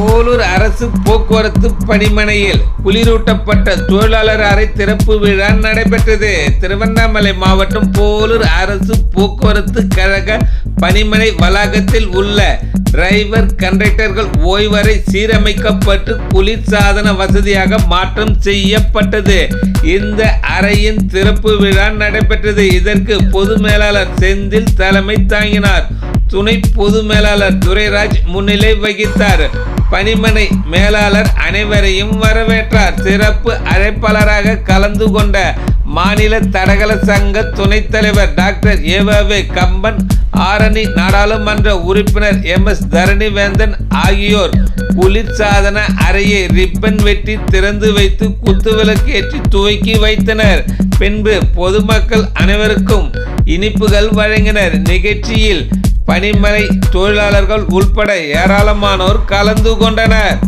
போலூர் அரசு போக்குவரத்து பணிமனையில் குளிரூட்டப்பட்ட தொழிலாளர் அறை திறப்பு விழா நடைபெற்றது. திருவண்ணாமலை மாவட்டம் போலூர் அரசு போக்குவரத்து கழக பணிமனை வளாகத்தில் உள்ள டிரைவர் கண்டக்டர்கள் ஓய்வறை சீரமைக்கப்பட்டு குளிர்சாதன வசதியாக மாற்றம் செய்யப்பட்டது. இந்த அறையின் திறப்பு விழா நடைபெற்றது. இதற்கு பொது மேலாளர் செந்தில் தலைமை தாங்கினார். துணை பொது மேலாளர் துரைராஜ் முன்னிலை வகித்தார். பணிமனை மேலாளர் அனைவரையும் வரவேற்றார். சிறப்பு அழைப்பாளராக கலந்து கொண்ட மாநில தடகள சங்க துணைத் தலைவர் டாக்டர் ஏவாவே கம்பன் ஆரணி நாடாளுமன்ற உறுப்பினர் எம். எஸ். தரணிவேந்தன் ஆகியோர் குளிர்சாதன அறையை ரிப்பன் வெட்டி திறந்து வைத்து குத்துவிளக்கு ஏற்றி துவக்கி வைத்தனர். பின்பு பொதுமக்கள் அனைவருக்கும் இனிப்புகள் வழங்கினர். நிகழ்ச்சியில் பனிமலை தொழிலாளர்கள் உள்பட ஏராளமானோர் கலந்து கொண்டனர்.